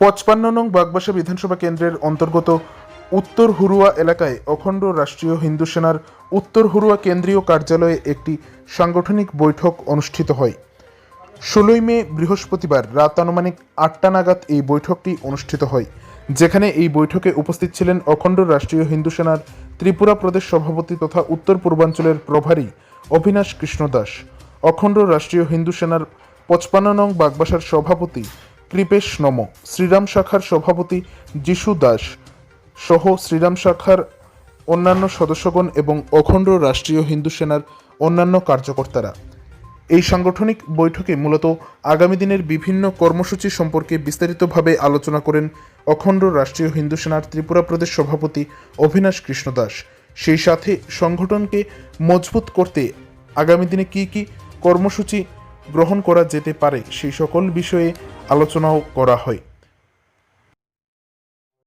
পঁচপান্ন নং বাগবাসা বিধানসভা কেন্দ্রের অন্তর্গত উত্তর হুরুয়া এলাকায় অখণ্ড রাষ্ট্রীয় হিন্দু সেনার উত্তর হুরুয়া কেন্দ্রীয় কার্যালয়ে একটি সাংগঠনিক বৈঠক অনুষ্ঠিত হয়। ষোলোই মে বৃহস্পতিবার রাত আনুমানিক আটটা নাগাদ এই বৈঠকটি অনুষ্ঠিত হয়, যেখানে এই বৈঠকে উপস্থিত ছিলেন অখণ্ড রাষ্ট্রীয় হিন্দু সেনার ত্রিপুরা প্রদেশ সভাপতি তথা উত্তর পূর্বাঞ্চলের প্রভারী অভিনাশ কৃষ্ণ দাস অখণ্ড রাষ্ট্রীয় হিন্দু সেনার পঁচপান্ন নং বাগবাসার সভাপতি কৃপেশ নম, শ্রীরাম শাখার সভাপতি যিশু দাস সহ শ্রীরাম শাখার অন্যান্য সদস্যগণ এবং অখণ্ড রাষ্ট্রীয় হিন্দু সেনার অন্যান্য কার্যকর্তারা। এই সাংগঠনিক বৈঠকে মূলত আগামী দিনের বিভিন্ন কর্মসূচি সম্পর্কে বিস্তারিতভাবে আলোচনা করেন অখণ্ড রাষ্ট্রীয় হিন্দু সেনার ত্রিপুরা প্রদেশ সভাপতি অভিনাশ কৃষ্ণ দাস। সেই সাথে সংগঠনকে মজবুত করতে আগামী দিনে কি কি কর্মসূচি গ্রহণ করা যেতে পারে সেই সকল বিষয়ে আলোচনাও করা হয়।